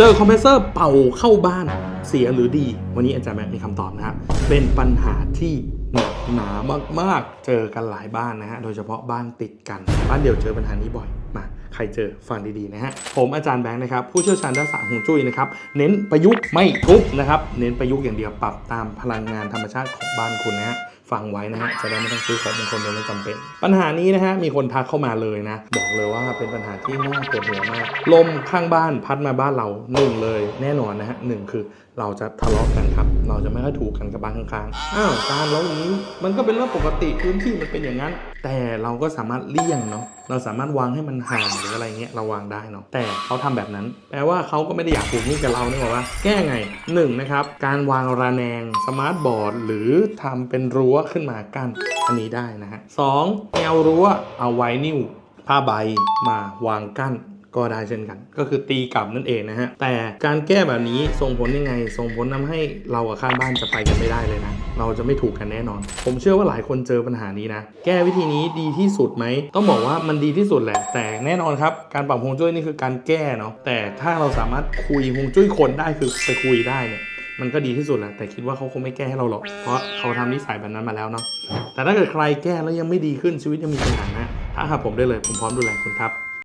เจอคอมเพรสเซอร์เป่าเข้าบ้านเสียหรือดี วันนี้อาจารย์แม็กมีคำตอบนะครับเป็นปัญหาที่หนักหนามากๆ เจอกันหลายบ้านนะฮะ โดยเฉพาะบ้านติดกัน บ้านเดียวเจอปัญหานี้บ่อย มา ใครเจอฟังดีๆนะฮะ ผมอาจารย์แบงค์นะครับ ผู้เชี่ยวชาญด้านศาสตร์ฮวงจุ้ยนะครับ เน้นประยุกต์ไม่ทุบนะครับ เน้นประยุกต์อย่างเดียวปรับตามพลังงานธรรมชาติของบ้านคุณนะฮะ ฟังไว้นะฮะจะได้ไม่ต้องซื้อของมงคนโดยไม่จำเป็น ปัญหานี้นะฮะมีคนทักเข้ามาเลยนะ บอกเลยว่าเป็นปัญหาที่น่าปวดหัวมากลมข้างบ้านพัดมาบ้านเราหนึ่งเลย แน่นอนนะฮะหนึ่งคือเราจะทะเลาะกันครับ เราจะไม่ค่อยถูกกันกับบ้านข้างๆอ้าวการเราอย่านี้มันก็เป็นเรื่องปกติพื้นที่มันเป็นอย่างนั้นแต่เราก็สามารถเลี่ยงเนาะเราสามารถวางให้มันห่างหรืออะไรเงี้ยเราวางได้เนาะแต่เขาทำแบบนั้น แปลว่าเขาก็ไม่ได้อยากผูกหนี้กับเราเนี่ยบอกว่า แก้ไงหนึ่งนะครับการวางระแนงสมาร์ทบอร์ดหรือทำเป็นรั้วขึ้นมากั้นอันนี้ได้นะฮะสองแนวรั้วเอาไว้นิ้วผ้าใบมาวางกั้น ก็ได้เช่นกัน ก็คือตีกลับนั่นเองนะฮะ แต่การแก้แบบนี้ส่งผลยังไง ส่งผลทำให้เรากับข้างบ้านจะไปกันไม่ได้เลยนะ เราจะไม่ถูกกันแน่นอน ผมเชื่อว่าหลายคนเจอปัญหานี้นะ แก้วิธีนี้ดีที่สุดไหม ต้องบอกว่ามันดีที่สุดแหละ แต่แน่นอนครับ การปรับฮวงจุ้ยนี่คือการแก้เนาะ แต่ถ้าเราสามารถคุยฮวงจุ้ยคนได้คือไปคุยได้เนี่ยมันก็ดีที่สุดแหละแต่คิดว่าเขาคงไม่แก้ให้เราหรอก เพราะเขาทำนิสัยแบบนั้นมาแล้วเนาะแต่ถ้าเกิดใครแก้แล้วยังไม่ดีขึ้นชีวิตยังมีปัญหานะถ้าหาผมได้เลยผมพร้อมดูแลคุณครับ